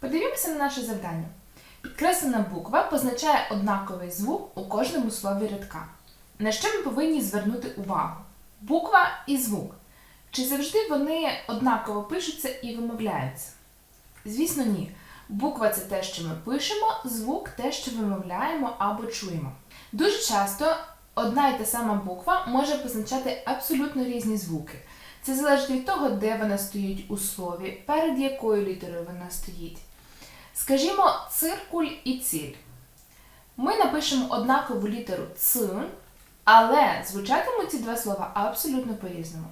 Подивімося на наше завдання. Підкреслена буква позначає однаковий звук у кожному слові рядка. На що ми повинні звернути увагу? Буква і звук. Чи завжди вони однаково пишуться і вимовляються? Звісно, ні. Буква це те, що ми пишемо, звук те, що вимовляємо або чуємо. Дуже часто одна і та сама буква може позначати абсолютно різні звуки. Це залежить від того, де вона стоїть у слові, перед якою літерою вона стоїть. Скажімо, циркуль і ціль. Ми напишемо однакову літеру Ц, але звучатимуть ці два слова абсолютно по-різному.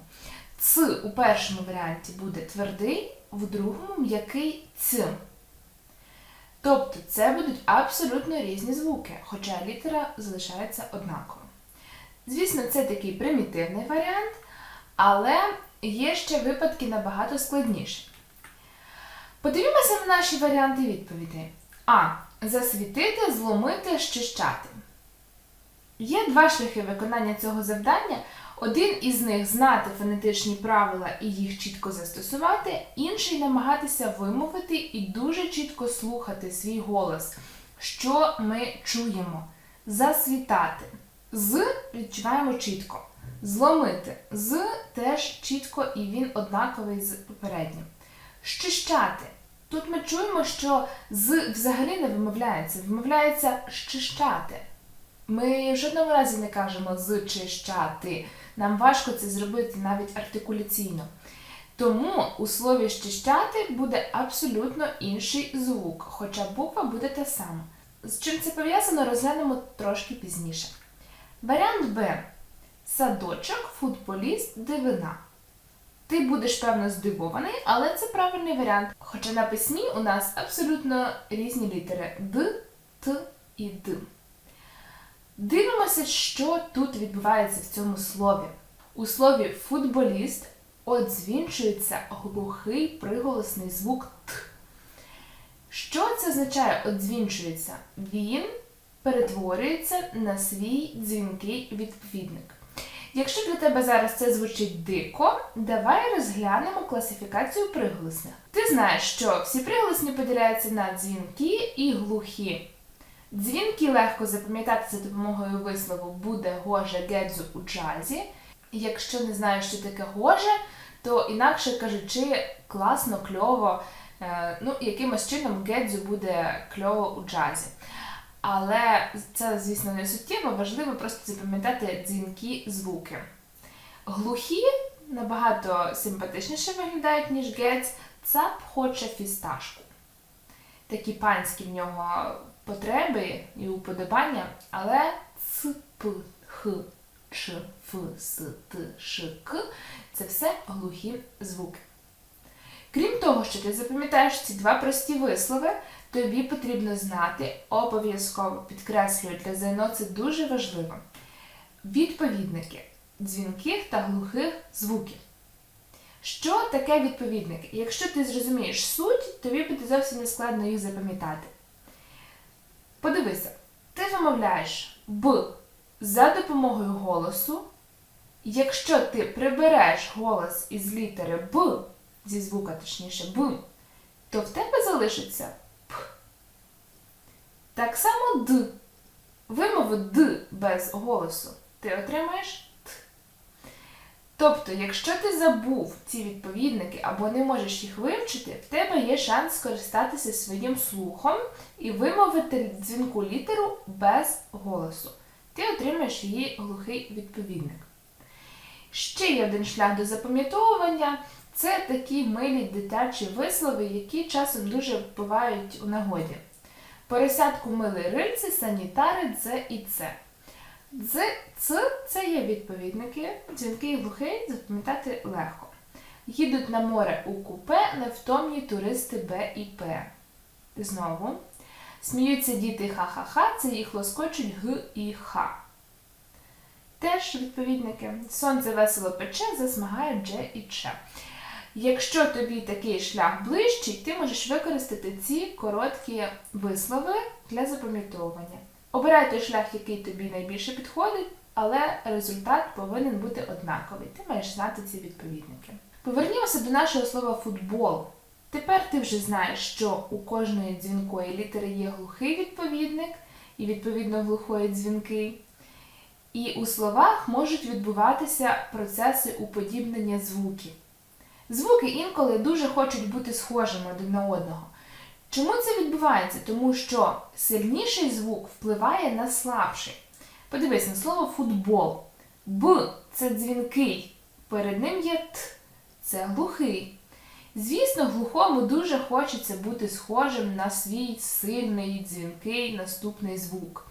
Ц у першому варіанті буде твердий, в другому м'який ц. Тобто це будуть абсолютно різні звуки, хоча літера залишається однаковою. Звісно, це такий примітивний варіант, але є ще випадки набагато складніші. Подивімося на наші варіанти відповідей. А. Засвітити, зломити, щищати. Є два шляхи виконання цього завдання. Один із них знати фонетичні правила і їх чітко застосувати, інший намагатися вимовити і дуже чітко слухати свій голос, що ми чуємо. Засвітати. З відчуваємо чітко. Зломити. З теж чітко і він однаковий з попереднім. Щищати. Тут ми чуємо, що з взагалі не вимовляється, вимовляється щищати. Ми в жодному разі не кажемо зчищати. Нам важко це зробити навіть артикуляційно. Тому у слові щищати буде абсолютно інший звук, хоча буква буде та сама. З чим це пов'язано, розглянемо трошки пізніше. Варіант Б. Садочок, футболіст, дивина. Ти будеш певно здивований, але це правильний варіант. Хоча на письмі у нас абсолютно різні літери Д, Т і Д. Дивимося, що тут відбувається в цьому слові. У слові футболіст одзвінчується глухий приголосний звук Т. Що це означає одзвінчується? Він перетворюється на свій дзвінкий відповідник. Якщо для тебе зараз це звучить дико, давай розглянемо класифікацію приголосних. Ти знаєш, що всі приголосні поділяються на дзвінкі і глухі. Дзвінки легко запам'ятати за допомогою вислову буде гоже гедзу у джазі. Якщо не знаєш, що таке гоже, то інакше кажучи, класно, кльово, е, ну, якимось чином гедзю буде кльово у джазі. Але це, звісно, не суттєво, важливо просто запам'ятати дзвінкі звуки. Глухі набагато симпатичніше виглядають, ніж гець. Цап хоче фісташку. Такі панські в нього потреби і уподобання, але ц, п, х, ч, ф, с, т, ш, к це все глухі звуки. Крім того, що ти запам'ятаєш ці два прості вислови, тобі потрібно знати, обов'язково підкреслюю, для ЗНО це дуже важливо. Відповідники дзвінких та глухих звуків. Що таке відповідники? Якщо ти зрозумієш суть, тобі буде зовсім не складно їх запам'ятати. Подивися, ти вимовляєш Б за допомогою голосу. Якщо ти прибереш голос із літери Б, зі звука, точніше, Б, то в тебе залишиться П. Так само Д. Вимову Д без голосу ти отримаєш Т. Тобто, якщо ти забув ці відповідники або не можеш їх вивчити, в тебе є шанс скористатися своїм слухом і вимовити дзвінку літеру без голосу. Ти отримаєш її глухий відповідник. Ще є один шлях до запам'ятовування це такі милі дитячі вислови, які часом дуже впливають у нагоді. Поросятку мили рильці, санітари, дзе і це. Дз, ц це є відповідники, дзвінки і глухий запам'ятати легко. Їдуть на море у купе невтомні туристи Б і П. Знову. Сміються діти ха-ха-ха, це їх лоскочуть Г і Х. Теж відповідники. Сонце весело пече, засмагає Дж і Ч. Якщо тобі такий шлях ближчий, ти можеш використати ці короткі вислови для запам'ятовування. Обирай шлях, який тобі найбільше підходить, але результат повинен бути однаковий. Ти маєш знати ці відповідники. Повернімося до нашого слова футбол. Тепер ти вже знаєш, що у кожної дзвінкої літери є глухий відповідник і відповідно глухої дзвінки. І у словах можуть відбуватися процеси уподібнення звуків. Звуки інколи дуже хочуть бути схожими один на одного. Чому це відбувається? Тому що сильніший звук впливає на слабший. Подивись на слово футбол. Б це дзвінкий, перед ним є Т, це глухий. Звісно, глухому дуже хочеться бути схожим на свій сильний дзвінкий наступний звук.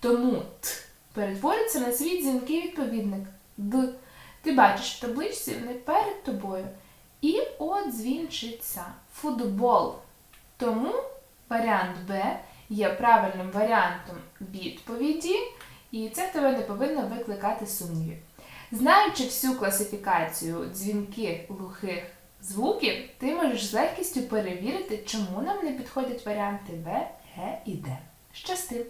Тому Т перетвориться на свій дзвінкий відповідник Д. Ти бачиш в табличці вони перед тобою. І одзвінчиться футбол. Тому варіант Б є правильним варіантом відповіді, і це в тебе не повинно викликати сумнівів. Знаючи всю класифікацію дзвінких глухих звуків, ти можеш з легкістю перевірити, чому нам не підходять варіанти Б, Г і Д. Щасти!